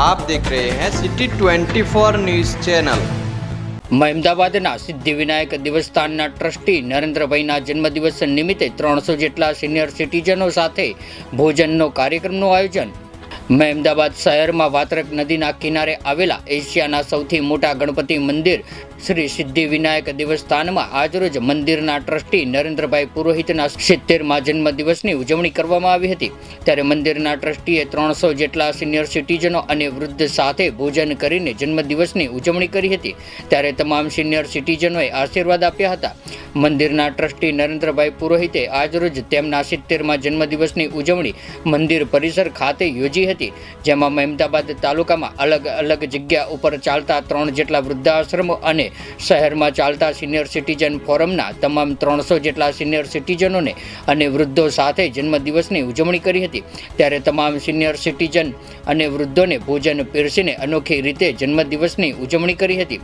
आप देख रहे हैं सिटी 24 न्यूज चैनल મહેમદાબાદના સિદ્ધિવિનાયક દેવસ્થાનના ટ્રસ્ટી નરેન્દ્રભાઈના જન્મદિવસ નિમિત્તે ત્રણસો જેટલા સિનિયર સિટીઝનો સાથે ભોજનનો કાર્યક્રમનું આયોજન મહેમદાબાદ શહેરમાં વાત્રક નદીના કિનારે આવેલા એશિયાના સૌથી મોટા ગણપતિ મંદિર શ્રી સિદ્ધિવિનાયક દેવસ્થાનમાં આજરોજ મંદિરના ટ્રસ્ટી નરેન્દ્રભાઈ પુરોહિતના સિત્તેરમાં જન્મદિવસની ઉજવણી કરવામાં આવી હતી. ત્યારે મંદિરના ટ્રસ્ટીએ ત્રણસો જેટલા સિનિયર સિટીઝનો અને વૃદ્ધ સાથે ભોજન કરીને જન્મદિવસની ઉજવણી કરી હતી. ત્યારે તમામ સિનિયર સિટીઝનોએ આશીર્વાદ આપ્યા હતા. મંદિરના ટ્રસ્ટી નરેન્દ્રભાઈ પુરોહિતે આજરોજ તેમના સિત્તેરમાં જન્મદિવસની ઉજવણી મંદિર પરિસર ખાતે યોજી હતી, જેમાં મહેમદાબાદ તાલુકામાં અલગ અલગ જગ્યા ઉપર ચાલતા ત્રણ જેટલા વૃદ્ધાશ્રમો અને શહેરમાં ચાલતા સિનિયર સિટીઝન ફોરમના તમામ ત્રણસો જેટલા સિનિયર સિટીઝનોને અને વૃદ્ધો સાથે જન્મદિવસની ઉજવણી કરી હતી. ત્યારે તમામ સિનિયર સિટીઝન અને વૃદ્ધોને ભોજન પીરસીને અનોખી રીતે જન્મદિવસની ઉજવણી કરી હતી.